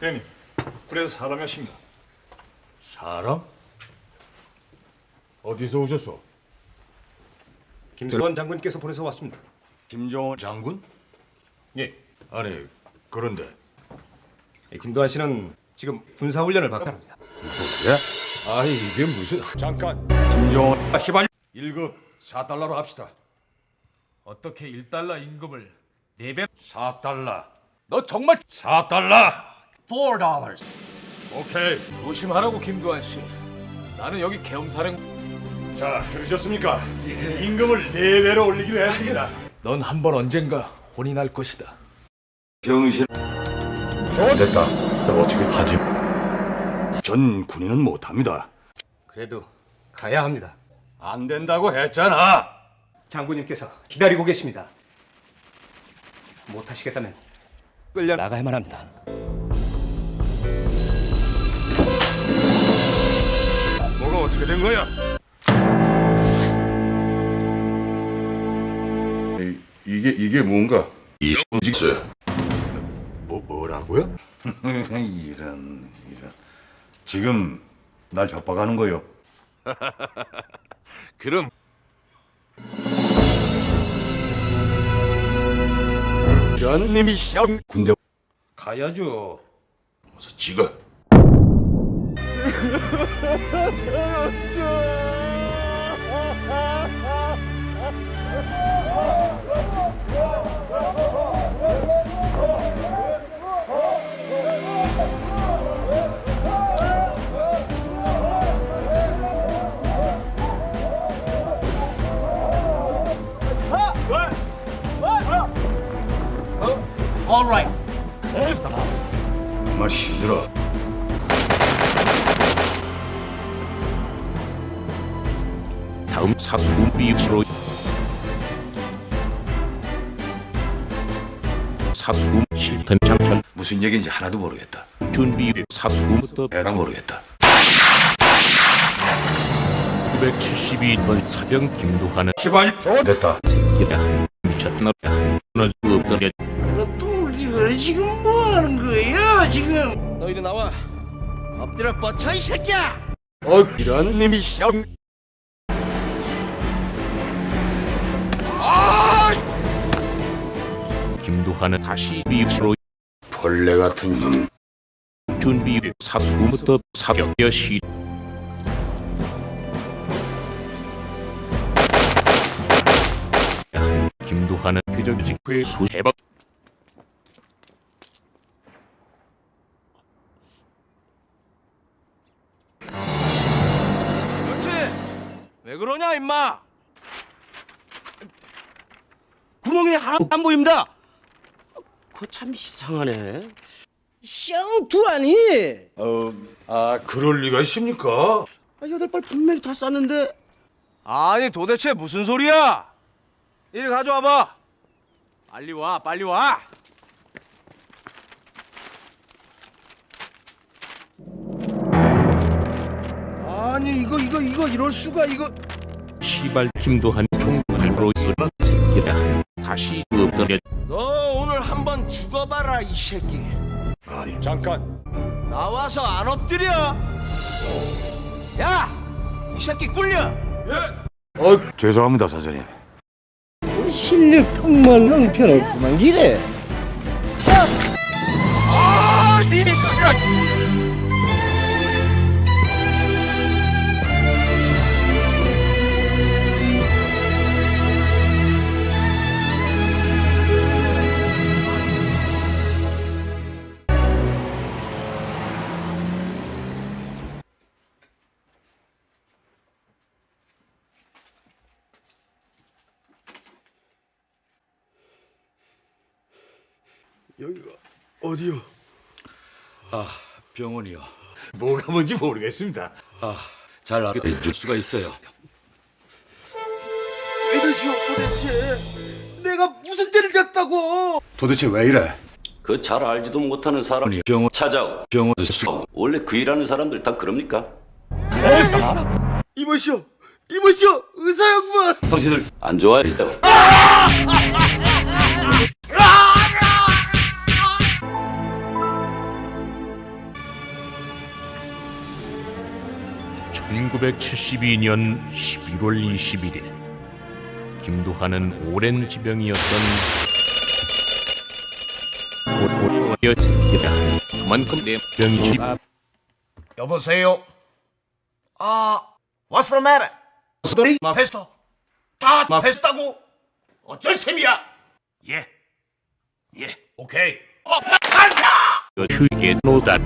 대님, 그래서 사람이 하십니다. 사람? 어디서 오셨어? 김정원 장군께서 보내서 왔습니다. 김정원 장군? 예. 아니 그런데 예, 김도한 씨는 지금 군사 훈련을 받고 합니다. 예? 아니 이게 무슨 잠깐 김정원 시발 1급 4달러로 합시다 어떻게 1달러 임금을 4배? 4달러. 너 정말 4달러! 4달러 오케이. 조심하라고 김두한 씨. 나는 여기 계엄사령. 자, 들으셨습니까? 임금을 네 배로 올리기로 했습니다. 넌 한 번 언젠가 혼이 날 것이다. 병신 됐다. 어떻게 하지? 전 군인은 못합니다. 그래도 가야 합니다. 안 된다고 했잖아 장군님께서 기다리고 계십니다. 못 하시겠다면 끌려 나가야만 합니다. 뭐가 어떻게 된 거야? 이, 이게 이게 뭔가 이움직어요 뭐 뭐라고요? 이런 이런 지금 날 협박하는 거요? 그럼 연님이 시험 군대 가야죠. 어서 찍어. alright 정말 힘들어. 다음 사수비로 사수음 실턴 장천 무슨 얘기인지 하나도 모르겠다. 준비 사수음부터 애랑 모르겠다. 972번 사정 김두하는 시발 됐다. 새끼야 한 미쳤나 한애 똘지가 지금 뭐 하는 거야 지금? 너 이리 나와. 엎드려 뻗쳐 이 새끼야! 어 이런 님이 시험 김두하는 다시 비로 벌레 같은 놈. 준비 사수음부터 사격 여 시 김두하는 표적직 회수 해박 임마. 구멍이 하나 안 보입니다. 그거 참 이상하네. 쌍두아니. 어, 아 그럴 리가 있습니까? 아, 여덟 발 분명히 다 쌌는데. 아니 도대체 무슨 소리야? 이리 가져와봐. 빨리 와 빨리 와. 아니 이거 이거 이거 이럴 수가 이거 시발 김두한 총알로 쏘는 새끼야 한 다시 애너 오늘 한번 죽어봐라 이 새끼. 아니. 잠깐. 나와서 안 엎드려. 야! 이 새끼 꿀려! 어 죄송합니다 사장님. 실력 정말 형편없구만 이래 여기가 어디요? 아 병원이요. 뭐가 뭔지 모르겠습니다. 잘 알아줄 수가 있어요 이러시오 도대체 내가 무슨 죄를 졌다고 도대체 왜 이래? 그 잘 알지도 못하는 사람이 병원 찾아오. 병원 수 원래 그 일하는 사람들 다 그럽니까? 이보시오 이보시오 의사 양반 당신들 안 좋아해요. 1972년 11월 21일 김두한은 오랜 지병이었던 그만큼 내 병이 지 여보세요. 아, what's the matter? 소리 마 했어. 다 했다고. 어쩔 셈이야. 예. 예. 오케이. 어, 가자. 휴게 노다